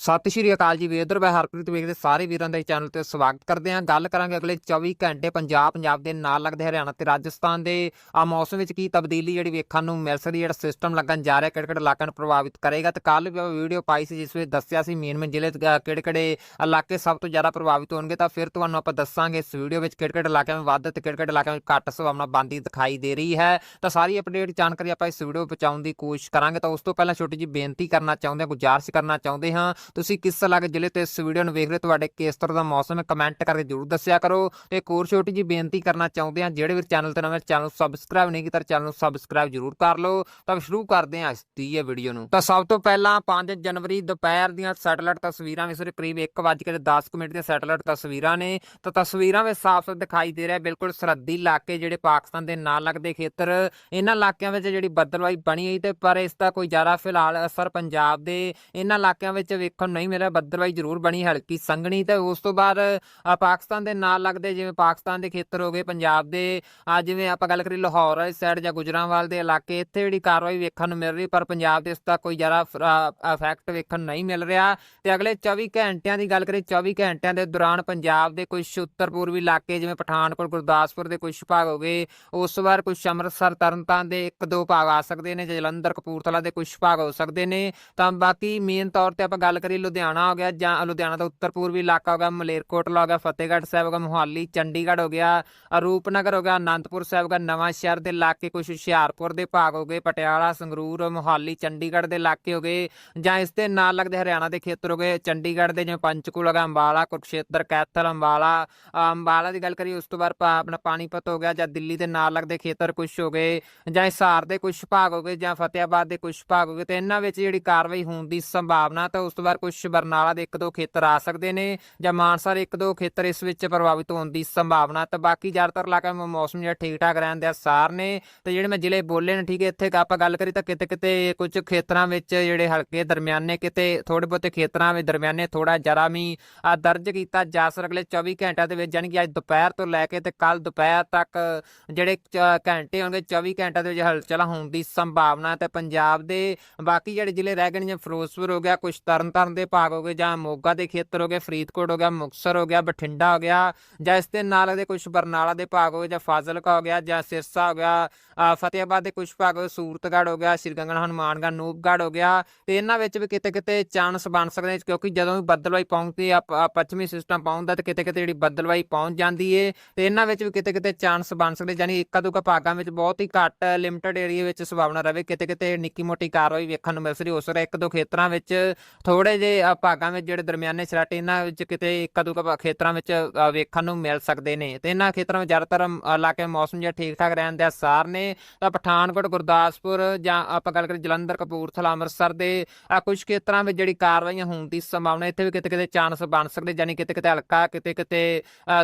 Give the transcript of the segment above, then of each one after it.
ਸਤਿ ਸ਼੍ਰੀ ਅਕਾਲ ਜੀ ਵੇਦਰ ਮੈਂ ਹਰਪ੍ਰੀਤ ਵੇਖਦੇ ਸਾਰੇ ਵੀਰਾਂ ਦਾ ਚੈਨਲ ਤੇ ਸਵਾਗਤ ਕਰਦੇ ਹਾਂ। ਗੱਲ ਕਰਾਂਗੇ ਅਗਲੇ 24 ਘੰਟੇ ਪੰਜਾਬ ਪੰਜਾਬ ਦੇ ਨਾਲ ਲੱਗਦੇ ਹਰਿਆਣਾ ਤੇ ਰਾਜਸਥਾਨ ਦੇ। ਆ ਮੌਸਮ ਵਿੱਚ ਕੀ ਤਬਦੀਲੀ ਜਿਹੜੀ ਵੇਖਣ ਨੂੰ ਮਿਲ ਸਕਦੀ ਜਿਹੜਾ ਸਿਸਟਮ ਲੱਗਣ ਜਾ ਰਿਹਾ ਕਿਹੜੇ ਕਿਹੜੇ ਇਲਾਕਿਆਂ ਨੂੰ ਪ੍ਰਭਾਵਿਤ ਕਰੇਗਾ? ਤੇ ਕੱਲ ਵੀ ਵੀਡੀਓ ਪਾਈ ਸੀ, ਜਿਸ ਵਿੱਚ ਦੱਸਿਆ ਸੀ ਮੇਨ ਮੇਨ ਜ਼ਿਲ੍ਹੇ ਕਿਹੜੇ ਕਿਹੜੇ ਇਲਾਕੇ ਸਭ ਤੋਂ ਜ਼ਿਆਦਾ ਪ੍ਰਭਾਵਿਤ ਹੋਣਗੇ। ਤਾਂ ਫਿਰ ਤੁਹਾਨੂੰ ਆਪਾਂ ਦੱਸਾਂਗੇ ਇਸ ਵੀਡੀਓ ਵਿੱਚ ਕਿਹੜੇ ਕਿਹੜੇ ਇਲਾਕਿਆਂ ਵਿੱਚ ਵੱਧ ਤੇ ਕਿਹੜੇ ਕਿਹੜੇ ਇਲਾਕਿਆਂ ਵਿੱਚ ਘੱਟ ਸੰਭਾਵਨਾ ਬਣਦੀ ਦਿਖਾਈ ਦੇ ਰਹੀ ਹੈ। ਤਾਂ ਸਾਰੀ ਅਪਡੇਟ ਜਾਣਕਾਰੀ ਆਪਾਂ ਇਸ ਵੀਡੀਓ ਵਿੱਚ ਪਹੁੰਚਾਉਣ ਦੀ ਕੋਸ਼ਿਸ਼ ਕਰਾਂਗੇ। ਤਾਂ ਉਸ ਤੋਂ ਪਹਿਲਾਂ ਛੋਟੀ ਜਿਹੀ ਬੇਨਤੀ ਕਰਨਾ ਚਾਹੁੰਦੇ ਹਾਂ, ਗੁਜ਼ਾਰਿਸ਼ ਕਰਨਾ ਚਾਹੁੰਦੇ ਹਾਂ ਤੁਸੀਂ ਕਿਸ ਇਲਾਕੇ ਜ਼ਿਲ੍ਹੇ ਤੇ ਇਸ ਵੀਡੀਓ ਨੂੰ ਵੇਖ ਰਹੇ ਹੋ, ਤੁਹਾਡੇ ਕਿਸ ਤਰ੍ਹਾਂ ਦਾ ਮੌਸਮ ਹੈ ਕਮੈਂਟ ਕਰਕੇ ਜਰੂਰ ਦੱਸਿਆ ਕਰੋ। ਤੇ ਇੱਕ ਹੋਰ ਛੋਟੀ ਜਿਹੀ ਬੇਨਤੀ ਕਰਨਾ ਚਾਹੁੰਦੇ ਹਾਂ ਜਿਹੜੇ ਵੀ ਚੈਨਲ ਤੇ ਨਵੇਂ ਚੈਨਲ ਨੂੰ ਸਬਸਕ੍ਰਾਈਬ ਨਹੀਂ ਕੀਤਾ ਚੈਨਲ ਨੂੰ ਸਬਸਕ੍ਰਾਈਬ ਜਰੂਰ ਕਰ ਲਓ। ਤਾਂ ਸ਼ੁਰੂ ਕਰਦੇ ਹਾਂ ਇਸ ਦੀ ਇਹ ਵੀਡੀਓ ਨੂੰ। ਤਾਂ ਸਭ ਤੋਂ ਪਹਿਲਾਂ 5 ਜਨਵਰੀ ਦੁਪਹਿਰ ਦੀਆਂ ਸੈਟੇਲਾਈਟ ਤਸਵੀਰਾਂ ਵੀ ਸਵੇਰੇ ਕਰੀਬ 1:10 ਮਿੰਟ ਦੀਆਂ ਸੈਟੇਲਾਈਟ ਤਸਵੀਰਾਂ ਨੇ। ਤਾਂ ਤਸਵੀਰਾਂ ਵਿੱਚ ਸਾਫ਼-ਸਾਫ਼ ਦਿਖਾਈ ਦੇ ਰਿਹਾ ਬਿਲਕੁਲ ਸਰਹੱਦੀ ਇਲਾਕੇ ਜਿਹੜੇ ਪਾਕਿਸਤਾਨ ਦੇ ਨਾਲ ਲੱਗਦੇ ਖੇਤਰ ਇਹਨਾਂ ਇਲਾਕਿਆਂ ਵਿੱਚ ਜਿਹੜੀ ਬੱਦਲਵਾਈ ਬਣੀ ਹੋਈ ਤੇ ਪਰ ਇਸ ਦਾ ਕੋਈ ਜ਼ਿਆਦਾ ਫਿਲਹਾਲ ਅਸਰ ਪੰਜਾਬ ਦੇ ਇਹਨਾਂ ਇਲਾਕਿਆਂ ਵਿੱਚ ਦੇਖਣ ਨੂੰ ਨਹੀਂ ਮਿਲਿਆ, ਬੱਦਲਵਾਈ ਜ਼ਰੂਰ ਬਣੀ ਹਲਕੀ ਸੰਘਣੀ ਤੇ ਉਸ ਤੋਂ ਬਾਅਦ ਪਾਕਿਸਤਾਨ ਦੇ ਨਾਲ ਲੱਗਦੇ ਜਿਵੇਂ ਪਾਕਿਸਤਾਨ ਦੇ ਖੇਤਰ ਹੋ ਗਏ, ਪੰਜਾਬ ਦੇ ਆ ਜਿਵੇਂ ਆਪਾਂ ਗੱਲ ਕਰੀ ਲਾਹੌਰ ਵਾਲੀ ਸਾਈਡ ਜਾਂ ਗੁਜਰਾਂਵਾਲ ਦੇ ਇਲਾਕੇ, ਇੱਥੇ ਜਿਹੜੀ ਕਾਰਵਾਈ ਵੇਖਣ ਨੂੰ ਮਿਲ ਰਹੀ, ਪਰ ਪੰਜਾਬ ਦੇ ਇਸ ਦਾ ਕੋਈ ਜ਼ਿਆਦਾ ਇਫੈਕਟ ਵੇਖਣ ਨੂੰ ਨਹੀਂ ਮਿਲ ਰਿਹਾ। ਤੇ ਅਗਲੇ 24 ਘੰਟਿਆਂ ਦੀ ਗੱਲ ਕਰੀ 24 ਘੰਟਿਆਂ ਦੇ ਦੌਰਾਨ ਪੰਜਾਬ ਦੇ ਕੁਝ ਉੱਤਰ ਪੂਰਬੀ ਇਲਾਕੇ ਜਿਵੇਂ ਪਠਾਨਕੋਟ, ਗੁਰਦਾਸਪੁਰ ਦੇ ਕੁਝ ਭਾਗ ਹੋ ਗਏ, ਉਸ ਤੋਂ ਬਾਅਦ ਕੁਝ ਅੰਮ੍ਰਿਤਸਰ, ਤਰਨਤਾਰਨ ਦੇ ਇੱਕ ਦੋ ਭਾਗ ਆ ਸਕਦੇ ਨੇ, ਜਲੰਧਰ, ਕਪੂਰਥਲਾ ਦੇ ਕੁਝ ਭਾਗ ਹੋ ਸਕਦੇ ਨੇ। ਤਾਂ ਬਾਕੀ ਮੇਨ ਤੌਰ ਤੇ ਆਪਾਂ ਗੱਲ ਕਰੀ ਲੁਧਿਆਣਾ ਹੋ ਗਿਆ ਜਾਂ ਲੁਧਿਆਣਾ ਦਾ ਉੱਤਰ ਪੂਰਬੀ ਇਲਾਕਾ ਹੋ ਗਿਆ ਮਲੇਰਕੋਟਲਾ ਹੋ ਗਿਆ, ਫਤਿਹਗੜ੍ਹ ਸਾਹਿਬ ਹੋ ਗਿਆ, ਮੁਹਾਲੀ, ਚੰਡੀਗੜ੍ਹ ਹੋ ਗਿਆ, ਰੂਪਨਗਰ ਹੋ ਗਿਆ, ਅਨੰਦਪੁਰ ਸਾਹਿਬ ਹੋ ਗਿਆ, ਨਵਾਂ ਸ਼ਹਿਰ ਦੇ ਇਲਾਕੇ ਕੁਝ ਹੁਸ਼ਿਆਰਪੁਰ ਦੇ ਭਾਗ ਹੋ ਗਏ, ਪਟਿਆਲਾ, ਸੰਗਰੂਰ, ਮੁਹਾਲੀ, ਚੰਡੀਗੜ੍ਹ ਦੇ ਇਲਾਕੇ ਹੋ ਗਏ ਜਾਂ ਇਸ ਦੇ ਨਾਲ ਲੱਗਦੇ ਹਰਿਆਣਾ ਦੇ ਖੇਤਰ ਹੋ ਗਏ, ਚੰਡੀਗੜ੍ਹ ਦੇ ਜਿਵੇਂ ਪੰਚਕੂਲਾ ਹੋ ਗਿਆ, ਅੰਬਾਲਾ, ਕੁਰਕਸ਼ੇਤਰ, ਕੈਥਲ, ਅੰਬਾਲਾ ਅੰਬਾਲਾ ਦੀ ਗੱਲ ਕਰੀਏ, ਉਸ ਤੋਂ ਬਾਅਦ ਪਾ- ਆਪਣਾ ਪਾਣੀਪਤ ਹੋ ਗਿਆ ਜਾਂ ਦਿੱਲੀ ਦੇ ਨਾਲ ਲੱਗਦੇ ਖੇਤਰ ਕੁਝ ਹੋ ਗਏ ਜਾਂ ਹਿਸਾਰ ਦੇ ਕੁਝ ਭਾਗ ਹੋ ਗਏ ਜਾਂ ਫਤਿਆਬਾਦ ਦੇ ਕੁਝ ਭਾਗ ਹੋ ਗਏ, ਤੇ ਇਹਨਾਂ ਵਿੱਚ ਜਿਹੜੀ ਕਾਰਵਾਈ ਹੋਣ ਦੀ ਸੰਭਾਵਨਾ ਤਾਂ ਉਸ ਤੋਂ ਬਾਅਦ ਕੁਝ ਬਰਨਾਲਾ ਦੇ ਇੱਕ ਦੋ ਖੇਤਰ ਆ ਸਕਦੇ ਨੇ ਜਾਂ ਮਾਨਸਾ ਦੇ ਇੱਕ ਦੋ ਖੇਤਰ ਇਸ ਵਿੱਚ ਪ੍ਰਭਾਵਿਤ ਹੋਣ ਦੀ ਸੰਭਾਵਨਾ ਤਾਂ ਬਾਕੀ ਜ਼ਿਆਦਾਤਰ ਇਲਾਕਿਆਂ ਵਿੱਚ ਮੌਸਮ ਜਿਹੜਾ ਠੀਕ ਠਾਕ ਰਹਿਣ ਦੇ ਆਸਾਰ ਨੇ। ਤੇ ਜਿਹੜੇ ਮੈਂ ਜ਼ਿਲ੍ਹੇ ਬੋਲੇ ਨੇ, ਠੀਕ ਹੈ, ਇੱਥੇ ਆਪਾਂ ਗੱਲ ਕਰੀ ਤਾਂ ਕਿਤੇ ਕਿਤੇ ਕੁਝ ਖੇਤਰਾਂ ਵਿੱਚ ਜਿਹੜੇ ਹਲਕੇ ਦਰਮਿਆਨੇ, ਕਿਤੇ ਥੋੜੇ ਬਹੁਤੇ ਖੇਤਰਾਂ ਵਿੱਚ ਦਰਮਿਆਨੇ ਥੋੜਾ ਜਰਾ ਵੀ ਆ ਦਰਜ ਕੀਤਾ ਜਾ ਸਕਦਾ ਅਗਲੇ 24 ਘੰਟਿਆਂ ਦੇ ਵਿੱਚ ਯਾਨੀ ਕਿ ਅੱਜ ਦੁਪਹਿਰ ਤੋਂ ਲੈ ਕੇ ਤੇ ਕੱਲ ਦੁਪਹਿਰ ਤੱਕ ਜਿਹੜੇ ਚ- ਘੰਟੇ ਹੋਣਗੇ 24 ਘੰਟਿਆਂ ਦੇ ਵਿੱਚ ਹਲਚਲ ਹੋਣ ਦੀ ਸੰਭਾਵਨਾ ਤੇ ਪੰਜਾਬ ਦੇ ਬਾਕੀ ਜਿਹੜੇ ਜ਼ਿਲ੍ਹੇ ਰਹਿ ਗਏ ਨੇ, ਜਿਵੇਂ ਫਿਰੋਜ਼ਪੁਰ ਹੋ ਗਿਆ ਕੁਝ ਤਰਨਤਾਰਨ ਦੇ ਭਾਗ ਹੋ ਗਏ ਜਾਂ ਮੋਗਾ ਦੇ ਖੇਤਰ ਹੋ ਗਏ ਫਰੀਦਕੋਟ ਹੋ ਗਿਆ ਮੁਕਤਸਰ ਹੋ ਗਿਆ ਬਠਿੰਡਾ ਹੋ ਗਿਆ ਜਾਂ ਇਸ ਦੇ ਨਾਲ ਦੇ ਕੁਝ ਬਰਨਾਲਾ ਦੇ ਭਾਗ ਹੋ ਗਏ ਜਾਂ ਫਾਜ਼ਿਲਕਾ ਹੋ ਗਿਆ ਜਾਂ ਸਿਰਸਾ ਹੋ ਗਿਆ ਅ, ਦੇ ਕੁਝ ਭਾਗ ਹੋ ਗਏ ਸੂਰਤਗੜ੍ਹ ਹੋ ਗਿਆ ਸ੍ਰੀ ਗੰਗਨ ਹਨੂਮਾਨਗੜ੍ਹ ਨੂਪਗੜ੍ਹ ਹੋ ਗਿਆ। ਤੇ ਇਹਨਾਂ ਵਿੱਚ ਵੀ ਕਿਤੇ ਕਿਤੇ ਚਾਂਸ ਬਣ ਸਕਦੇ ਕਿਉਂਕਿ ਜਦੋਂ ਵੀ ਬੱਦਲਵਾਈ ਪਹੁੰਚਦੀ ਆ ਪੱਛਮੀ ਸਿਸਟਮ ਪਹੁੰਚਦਾ ਤੇ ਕਿਤੇ ਕਿਤੇ ਜਿਹੜੀ ਬੱਦਲਵਾਈ ਪਹੁੰਚ ਜਾਂਦੀ ਏ ਤੇ ਇਹਨਾਂ ਵਿੱਚ ਵੀ ਕਿਤੇ ਕਿਤੇ ਚਾਂਸ ਬਣ ਸਕਦੇ ਯਾਨੀ ਇੱਕਾ ਦੁੱਕਾ ਭਾਗਾਂ ਵਿੱਚ ਬਹੁਤ ਹੀ ਘੱਟ ਲਿਮਟਿਡ ਏਰੀਆ ਵਿੱਚ ਸੰਭਾਵਨਾ ਰਹੇ ਕਿਤੇ ਕਿਤੇ ਨਿੱਕੀ ਮੋਟੀ ਕਾਰਵਾਈ ਵੇਖਣ ਨੂੰ ਮਿਲ ਸਕਦੀ ਉਸ ਸਕਦਾ ਇੱਕ ਦੋ ਖੇਤਰਾਂ ਵਿੱਚ ਥੋੜੇ ਜੇ ਭਾਗਾਂ ਵਿੱਚ ਜਿਹੜੇ ਦਰਮਿਆਨੇ ਸਰਾਟੇ ਇਹਨਾਂ ਵਿੱਚ ਕਿਤੇ ਇੱਕਾ ਦੁੱਕਾ ਖੇਤਰਾਂ ਵਿੱਚ ਵੇਖਣ ਨੂੰ ਮਿਲ ਸਕਦੇ ਨੇ। ਤੇ ਇਹਨਾਂ ਖੇਤਰਾਂ ਵਿੱਚ ਜ਼ਿਆਦਾਤਰ ਇਲਾਕੇ ਮੌਸਮ ਜਿਹੜਾ ਠੀਕ ਠਾਕ ਰਹਿਣ ਦੇ ਆਸਾਰ ਨੇ। ਤਾਂ ਪਠਾਨਕੋਟ, ਗੁਰਦਾਸਪੁਰ ਜਾਂ ਆਪਾਂ ਗੱਲ ਕਰੀਏ ਜਲੰਧਰ, ਕਪੂਰਥਲਾ, ਅੰਮ੍ਰਿਤਸਰ ਦੇ ਆ ਕੁਝ ਖੇਤਰਾਂ ਵਿੱਚ ਜਿਹੜੀ ਕਾਰਵਾਈਆਂ ਹੋਣ ਦੀ ਸੰਭਾਵਨਾ ਇੱਥੇ ਵੀ ਕਿਤੇ ਕਿਤੇ ਚਾਂਸ ਬਣ ਸਕਦੇ ਯਾਨੀ ਕਿਤੇ ਕਿਤੇ ਹਲਕਾ ਕਿਤੇ ਕਿਤੇ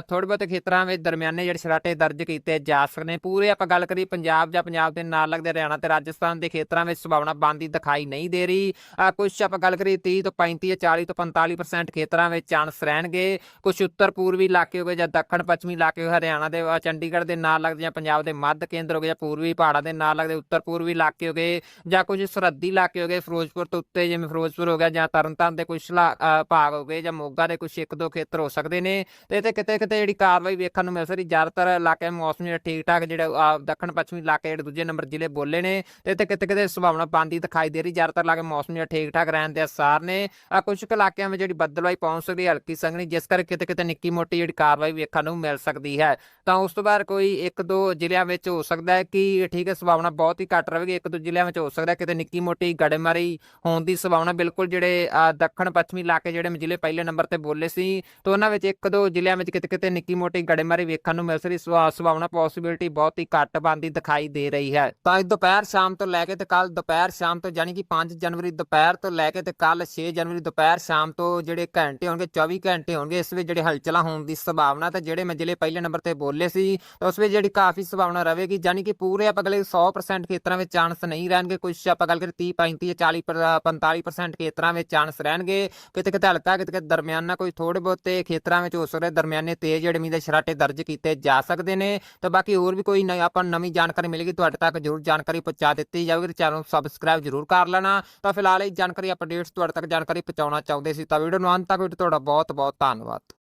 ਥੋੜੇ ਬਹੁਤੇ ਖੇਤਰਾਂ ਵਿੱਚ ਦਰਮਿਆਨੇ ਜਿਹੜੇ ਸਰਾਟੇ ਦਰਜ ਕੀਤੇ ਜਾ ਸਕਦੇ ਨੇ। ਪੂਰੇ ਆਪਾਂ ਗੱਲ ਕਰੀ ਪੰਜਾਬ ਜਾਂ ਪੰਜਾਬ ਦੇ ਨਾਲ ਲੱਗਦੇ ਹਰਿਆਣਾ ਤੇ ਰਾਜਸਥਾਨ ਦੇ ਖੇਤਰਾਂ ਵਿੱਚ ਸੰਭਾਵਨਾ ਬਣਦੀ ਦਿਖਾਈ ਨਹੀਂ ਦੇ ਰਹੀ। ਕੁਝ ਆਪਾਂ ਗੱਲ ਕਰੀ 30 ਤੋਂ 35 ਜਾਂ 40 ਤੋਂ 45% ਖੇਤਰਾਂ ਵਿੱਚ ਚਾਂਸ ਰਹਿਣਗੇ। ਕੁਝ ਉੱਤਰ ਪੂਰਬੀ ਇਲਾਕੇ ਹੋ ਗਏ ਜਾਂ ਦੱਖਣ ਪੱਛਮੀ ਇਲਾਕੇ ਹੋ ਹਰਿਆਣਾ ਦੇ ਚੰਡੀਗੜ੍ਹ ਦੇ ਨਾਲ ਲੱਗਦੇ ਜਾਂ ਪੰਜਾਬ ਦੇ ਮੱਧ ਕੇਂਦਰ ਹੋ ਗਏ ਜਾਂ ਪੂਰਬੀ ਪਹਾੜਾਂ ਦੇ ਨਾਲ ਲੱਗਦੇ ਉੱਤਰ ਪੂਰਬੀ ਇਲਾਕੇ ਹੋ ਗਏ ਜਾਂ ਕੁਝ ਸਰਹੱਦੀ ਇਲਾਕੇ ਹੋ ਗਏ ਫਿਰੋਜ਼ਪੁਰ ਤੋਂ ਉੱਤੇ ਜਿਵੇਂ ਫਿਰੋਜ਼ਪੁਰ ਹੋ ਗਿਆ ਜਾਂ ਤਰਨਤਾਰਨ ਦੇ ਕੁਝ ਭਾਗ ਹੋ ਗਏ ਜਾਂ ਮੋਗਾ ਦੇ ਕੁਝ ਇੱਕ ਦੋ ਖੇਤਰ ਹੋ ਸਕਦੇ ਨੇ। ਤੇ ਇੱਥੇ ਕਿਤੇ ਕਿਤੇ ਜਿਹੜੀ ਕਾਰਵਾਈ ਵੇਖਣ ਨੂੰ ਮਿਲ ਸਕਦੀ ਜ਼ਿਆਦਾਤਰ ਇਲਾਕੇ ਮੌਸਮ ਜਿਹੜਾ ਠੀਕ ਠਾਕ ਜਿਹੜਾ ਅ, ਦੱਖਣ ਪੱਛਮੀ ਇਲਾਕੇ ਜਿਹੜੇ ਦੂਜੇ ਨੰਬਰ ਜ਼ਿਲ੍ਹੇ ਬੋਲੇ ਨੇ। ਤੇ ਇੱਥੇ ਕਿਤੇ ਕਿਤੇ ਸੰਭਾਵਨਾ ਬਣਦੀ ਦਿਖਾਈ ਦੇ ਰਹੀ ਜ਼ਿਆਦਾਤਰ ਇਲਾਕੇ ਮੌਸਮ ਜਿਹੜਾ ਠੀਕ ਠਾਕ ਰਹਿਣ ਦੇ ਅਸਾਰ ਨੇ। ਆ ਕੁਝ ਇਲਾਕਿਆਂ ਵਿੱਚ ਜਿਹੜੀ ਬੱਦਲਵਾਈ ਪਹੁੰਚ ਸਕਦੀ ਹੈ, ਹਲਕੀ ਸੰਘਣੀ, ਜਿਸ ਕਰਕੇ ਕਿਤੇ ਕਿਤੇ ਨਿੱਕੀ ਮੋਟੀ ਜਿਹੜੀ ਕਾਰਵਾਈ ਵੇਖਣ ਨੂੰ ਮਿਲ ਸਕਦੀ ਹੈ। ਤਾਂ ਉਸ ਤੋਂ ਬਾਅਦ ਕੋਈ ਇੱਕ ਦੋ ਜ਼ਿਲ੍ਹਿਆਂ ਵਿੱਚ ਹੋ ਸਕਦਾ ਹੈ ਕਿ ਠੀਕ ਹੈ, ਸੰਭਾਵਨਾ ਬਹੁਤ ਹੀ ਘੱਟ ਰਹੇਗੀ। ਇੱਕ ਦੋ ਜ਼ਿਲ੍ਹਿਆਂ ਵਿੱਚ ਹੋ ਸਕਦਾ ਕਿਤੇ ਨਿੱਕੀ ਮੋਟੀ ਗੜੇਮਾਰੀ ਹੋਣ ਦੀ ਸੰਭਾਵਨਾ ਬਿਲਕੁਲ ਜਿਹੜੇ ਦੱਖਣ ਪੱਛਮੀ ਇਲਾਕੇ ਜਿਹੜੇ ਜ਼ਿਲ੍ਹੇ ਪਹਿਲੇ ਨੰਬਰ ਤੇ ਬੋਲੇ ਸੀ, ਤਾਂ ਉਹਨਾਂ ਵਿੱਚ ਇੱਕ ਦੋ ਜ਼ਿਲ੍ਹਿਆਂ ਵਿੱਚ ਕਿਤੇ ਕਿਤੇ ਨਿੱਕੀ ਮੋਟੀ ਗੜੇਮਾਰੀ ਵੇਖਣ ਨੂੰ ਮਿਲ ਸਕਦੀ। ਸੰਭਾ- ਸੰਭਾਵਨਾ ਪੋਸਿਬਿਲਿਟੀ ਬਹੁਤ ਹੀ ਘੱਟ ਬਣਦੀ ਦਿਖਾਈ ਦੇ ਰਹੀ ਹੈ। ਤਾਂ ਦੁਪਹਿਰ ਸ਼ਾਮ ਤੋਂ ਲੈ ਕੇ ਤੇ ਕੱਲ ਦੁਪਹਿਰ ਸ਼ਾਮ ਤੋਂ, ਯਾਨੀ ਕਿ 5 ਜਨਵਰੀ ਦੁਪਹਿਰ ਤੋਂ ਲੈ ਕੇ ਤੇ ਕੱਲ 6 ਜਨਵਰੀ ਦੁਪਹਿਰ ਸ਼ਾਮ ਤੋਂ ਜਿਹੜੇ ਘੰਟੇ ਹੋਣਗੇ 24 ਘੰਟੇ ਹੋਣਗੇ, ਇਸ ਵਿੱਚ ਜਿਹੜੇ ਹਲਚਲਾਂ ਹੋਣ ਦੀ ਸੰਭਾਵਨਾ ਤੇ ਜਿਹੜੇ ਮੈਂ ਜ਼ਿਲ੍ਹੇ ਪਹਿਲੇ ਨੰਬਰ ਤੇ ਬੋਲੇ ਸੀ, ਤਾਂ ਉਸ ਵਿੱਚ ਜਿਹੜੀ ਕਾਫੀ ਸੰਭਾਵਨਾ ਰਹੇਗੀ ਯਾਨੀ ਕਿ ਪੂਰੇ ਆਪਾਂ ਅਗਲੇ 100% ਖੇਤਰਾਂ ਵਿੱਚ ਚਾਂਸ ਨਹੀਂ ਰਹਿਣਗੇ ਕੁਝ ਆਪਾਂ ਗੱਲ ਕਰੀਏ 30 35 ਜਾਂ 40 ਪਰ- 45% ਖੇਤਰਾਂ ਵਿੱਚ ਚਾਂਸ ਰਹਿਣਗੇ, ਕਿਤੇ ਕਿਤੇ ਹਲਕਾ, ਕਿਤੇ ਕਿਤੇ ਦਰਮਿਆਨਾ ਕੋਈ ਥੋੜੇ ਬਹੁਤੇ ਖੇਤਰਾਂ ਵਿੱਚ ਹੋ ਸਕਦੇ, ਦਰਮਿਆਨੇ ਤੇਜ਼ ਜਿਹੜੇ ਮੀਂਹ ਦੇ ਛਰਾਟੇ ਦਰਜ ਕੀਤੇ ਜਾ ਸਕਦੇ ਨੇ, ਤਾਂ ਬਾਕੀ ਹੋਰ ਵੀ ਕੋਈ ਨਵੀਂ, ਆਪਾਂ ਨੂੰ ਨਵੀਂ ਜਾਣਕਾਰੀ ਮਿਲੇਗੀ, ਤੁਹਾਡੇ ਤੱਕ ਜ਼ਰੂਰ ਜਾਣਕਾਰੀ ਪਹੁੰਚਾ ਦਿੱਤੀ ਜਾਵੇਗੀ ਚੈਨਲ ਨੂੰ ਸਬਸਕ੍ਰਾਈਬ ਜ਼ਰੂਰ ਕਰ ਲੈਣਾ, ਤਾਂ ਫਿਲਹਾਲ ਇਹ ਜਾਣਕਾਰੀ ਅਪਡੇਟਸ ਤੁਹਾਡੇ ਤੱਕ ਜਾਣ ਜਾਣਕਾਰੀ ਪਹੁੰਚਾਉਣਾ ਚਾਹੁੰਦੇ ਸੀ ਤਾਂ ਵੀਡੀਓ ਨੂੰ ਅੰਤ ਤੱਕ ਵੇਖ ਤੁਹਾਡਾ ਬਹੁਤ ਬਹੁਤ ਧੰਨਵਾਦ।